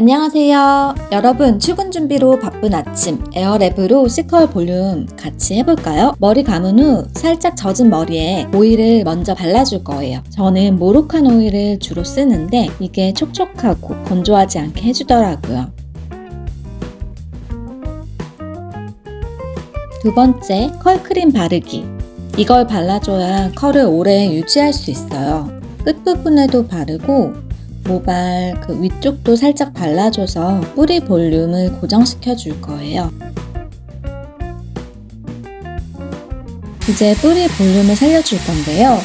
안녕하세요. 여러분, 출근 준비로 바쁜 아침 에어랩으로 C컬 볼륨 같이 해볼까요? 머리 감은 후 살짝 젖은 머리에 오일을 먼저 발라줄 거예요. 저는 모로칸 오일을 주로 쓰는데 이게 촉촉하고 건조하지 않게 해주더라고요. 두 번째, 컬크림 바르기. 이걸 발라줘야 컬을 오래 유지할 수 있어요. 끝부분에도 바르고 모발 그 위쪽도 살짝 발라줘서 뿌리 볼륨을 고정시켜 줄 거예요. 이제 뿌리 볼륨을 살려줄 건데요.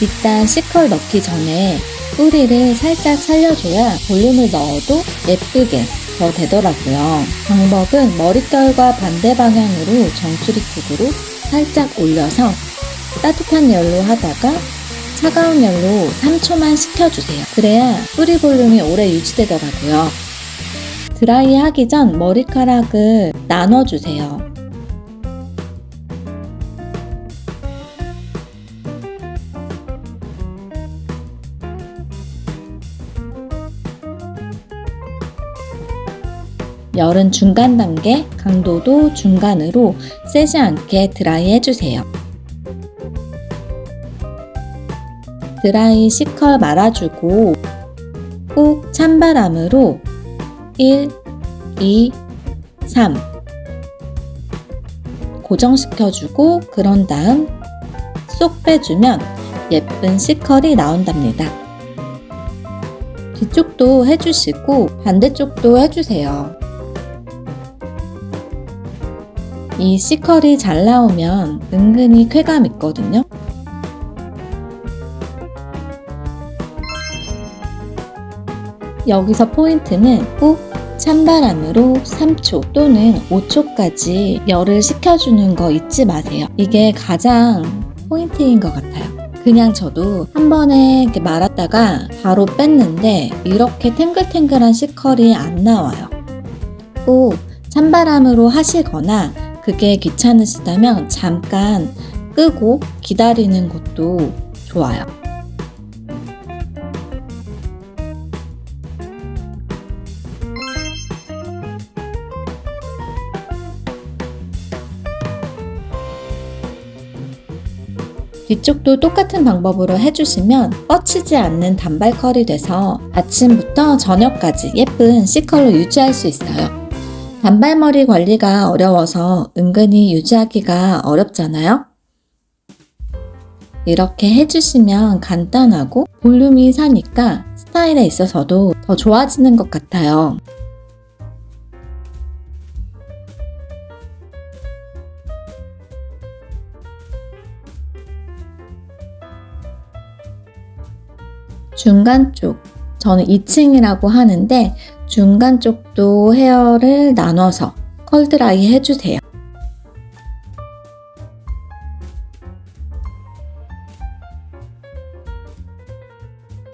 일단 C컬 넣기 전에 뿌리를 살짝 살려줘야 볼륨을 넣어도 예쁘게 더 되더라고요. 방법은 머릿결과 반대 방향으로 정수리 쪽으로 살짝 올려서 따뜻한 열로 하다가 차가운 열로 3초만 식혀주세요. 그래야 뿌리 볼륨이 오래 유지되더라고요. 드라이 하기 전 머리카락을 나눠주세요. 열은 중간 단계, 강도도 중간으로 세지 않게 드라이 해주세요. 드라이 C컬 말아주고 꼭 찬바람으로 1, 2, 3 고정시켜주고 그런 다음 쏙 빼주면 예쁜 C컬이 나온답니다. 뒤쪽도 해주시고 반대쪽도 해주세요. 이 C컬이 잘 나오면 은근히 쾌감 있거든요. 여기서 포인트는 꼭 찬바람으로 3초 또는 5초까지 열을 식혀주는 거 잊지 마세요. 이게 가장 포인트인 것 같아요. 그냥 저도 한 번에 이렇게 말았다가 바로 뺐는데 이렇게 탱글탱글한 시컬이 안 나와요. 꼭 찬바람으로 하시거나 그게 귀찮으시다면 잠깐 끄고 기다리는 것도 좋아요. 뒤쪽도 똑같은 방법으로 해주시면 뻗치지 않는 단발 컬이 돼서 아침부터 저녁까지 예쁜 C컬로 유지할 수 있어요. 단발머리 관리가 어려워서 은근히 유지하기가 어렵잖아요? 이렇게 해주시면 간단하고 볼륨이 사니까 스타일에 있어서도 더 좋아지는 것 같아요. 중간 쪽, 저는 2층이라고 하는데 중간 쪽도 헤어를 나눠서 컬드라이 해주세요.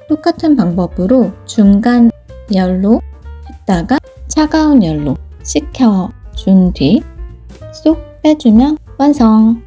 똑같은 방법으로 중간 열로 했다가 차가운 열로 식혀준 뒤 쏙 빼주면 완성!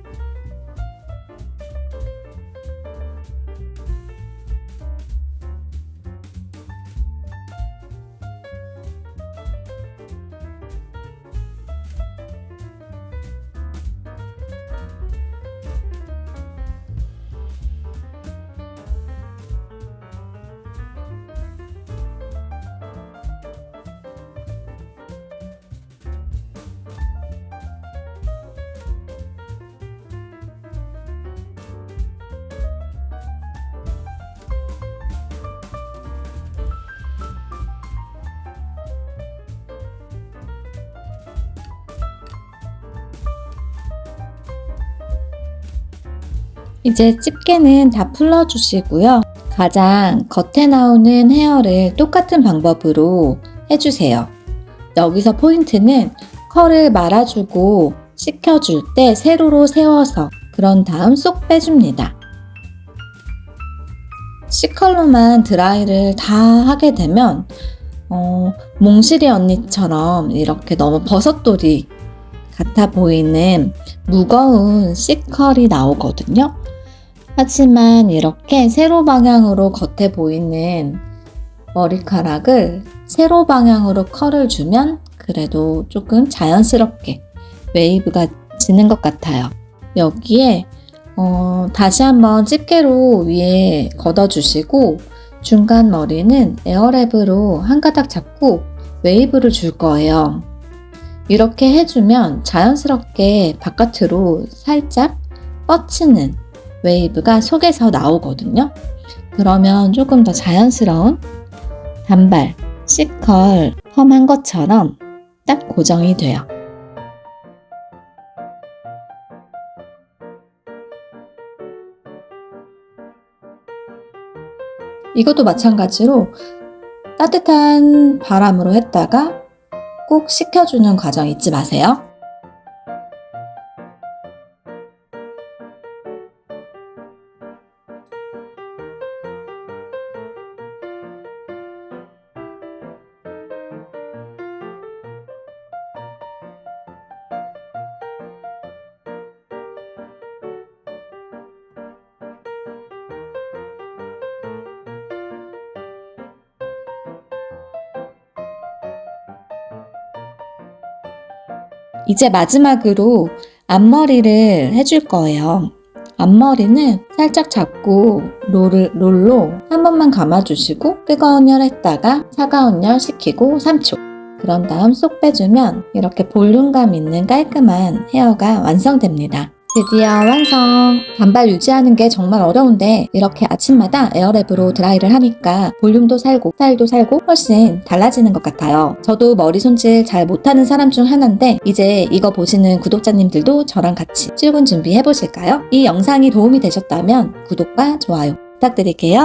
이제 집게는 다 풀어주시고요. 가장 겉에 나오는 헤어를 똑같은 방법으로 해주세요. 여기서 포인트는 컬을 말아주고 식혀줄 때 세로로 세워서 그런 다음 쏙 빼줍니다. C컬로만 드라이를 다 하게 되면 어, 몽실이 언니처럼 이렇게 너무 버섯돌이 같아 보이는 무거운 C컬이 나오거든요. 하지만 이렇게 세로 방향으로 겉에 보이는 머리카락을 세로 방향으로 컬을 주면 그래도 조금 자연스럽게 웨이브가 지는 것 같아요. 여기에 어, 다시 한번 집게로 위에 걷어주시고 중간 머리는 에어랩으로 한 가닥 잡고 웨이브를 줄 거예요. 이렇게 해주면 자연스럽게 바깥으로 살짝 뻗치는 웨이브가 속에서 나오거든요. 그러면 조금 더 자연스러운 단발, C컬 펌한 것처럼 딱 고정이 돼요. 이것도 마찬가지로 따뜻한 바람으로 했다가 꼭 식혀주는 과정 잊지 마세요. 이제 마지막으로 앞머리를 해줄 거예요. 앞머리는 살짝 잡고 롤을, 롤로 한 번만 감아주시고 뜨거운 열 했다가 차가운 열 식히고 3초. 그런 다음 쏙 빼주면 이렇게 볼륨감 있는 깔끔한 헤어가 완성됩니다. 드디어 완성! 단발 유지하는 게 정말 어려운데 이렇게 아침마다 에어랩으로 드라이를 하니까 볼륨도 살고 스타일도 살고 훨씬 달라지는 것 같아요. 저도 머리 손질 잘 못하는 사람 중 하나인데 이제 이거 보시는 구독자님들도 저랑 같이 출근 준비해 보실까요? 이 영상이 도움이 되셨다면 구독과 좋아요 부탁드릴게요.